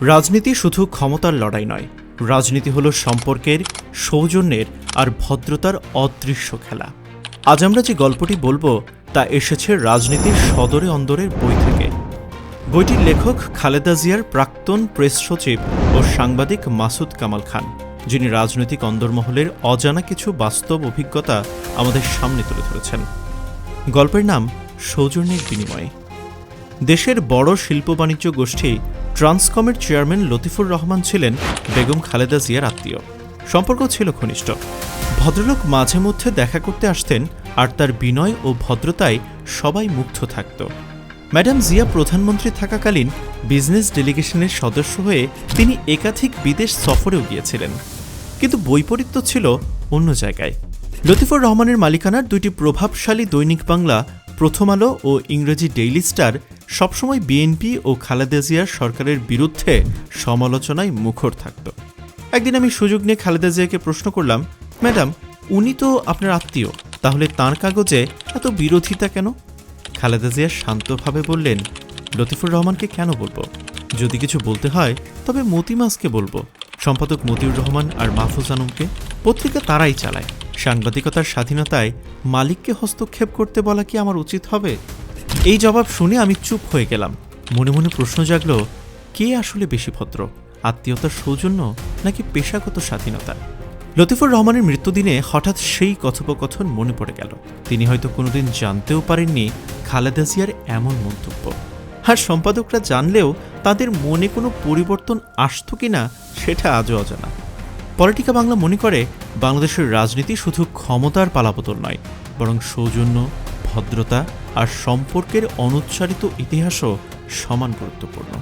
রাজনীতি শুধু ক্ষমতার লড়াই নয়, রাজনীতি হলো সম্পর্কের, সৌজন্যের আর ভদ্রতার অদৃশ্য খেলা। আজ আমরা যে গল্পটি বলব, তা এসেছে রাজনীতির সদরে অন্দরের বই থেকে। বইটির লেখক খালেদা জিয়ার প্রাক্তন প্রেস সচিব ও সাংবাদিক মাসুদ কামাল খান, যিনি রাজনৈতিক অন্দরমহলের অজানা কিছু বাস্তব অভিজ্ঞতা আমাদের সামনে তুলে ধরেছেন। গল্পের নাম সৌজন্যের বিনিময়ে। দেশের বড় শিল্প বাণিজ্য গোষ্ঠী ট্রান্সকমের চেয়ারম্যান লতিফুর রহমান ছিলেন বেগম খালেদা জিয়ার আত্মীয়। সম্পর্ক ছিল ঘনিষ্ঠ। ভদ্রলোক মাঝে মধ্যে দেখা করতে আসতেন আর তার বিনয় ও ভদ্রতায় সবাই মুগ্ধ থাকত। ম্যাডাম জিয়া প্রধানমন্ত্রী থাকাকালীন বিজনেস ডেলিগেশনের সদস্য হয়ে তিনি একাধিক বিদেশ সফরেও গিয়েছিলেন। কিন্তু বৈপরীত্য ছিল অন্য জায়গায়। লতিফুর রহমানের মালিকানার দুইটি প্রভাবশালী দৈনিক বাংলা প্রথম আলো ও ইংরেজি ডেইলি স্টার সবসময় বিএনপি ও খালেদা জিয়ার সরকারের বিরুদ্ধে সমালোচনায় মুখর থাকত। একদিন আমি সুযোগ নিয়ে খালেদা জিয়াকে প্রশ্ন করলাম, ম্যাডাম, উনি তো আপনার আত্মীয়, তাহলে তাঁর কাগজে এত বিরোধিতা কেন? খালেদা জিয়া শান্তভাবে বললেন, লতিফুর রহমানকে কেন বলব? যদি কিছু বলতে হয়, তবে মতিমাসকে বলব। সম্পাদক মতিউর রহমান আর মাহফুজ আলমকে, পত্রিকা তারাই চালায়। সাংবাদিকতার স্বাধীনতায় মালিককে হস্তক্ষেপ করতে বলা কি আমার উচিত হবে? এই জবাব শুনে আমি চুপ হয়ে গেলাম। মনে মনে প্রশ্ন জাগলো, কে আসলে বেশি ভদ্র, আত্মীয়তার সৌজন্য নাকি পেশাগত স্বাধীনতা? লতিফুর রহমানের মৃত্যুদিনে হঠাৎ সেই কথোপকথন মনে পড়ে গেল। তিনি হয়তো কোনোদিন জানতেও পারেননি খালেদা জিয়ার এমন মন্তব্য। আর সম্পাদকরা জানলেও তাদের মনে কোনো পরিবর্তন আসতো কিনা সেটা আজও অজানা। পলিটিকা বাংলা মনে করে, বাংলাদেশের রাজনীতি শুধু ক্ষমতার পালাপতন নয়, বরং সৌজন্য, ভদ্রতা আর সম্পর্কের অনুচ্চারিত ইতিহাসও সমান গুরুত্বপূর্ণ।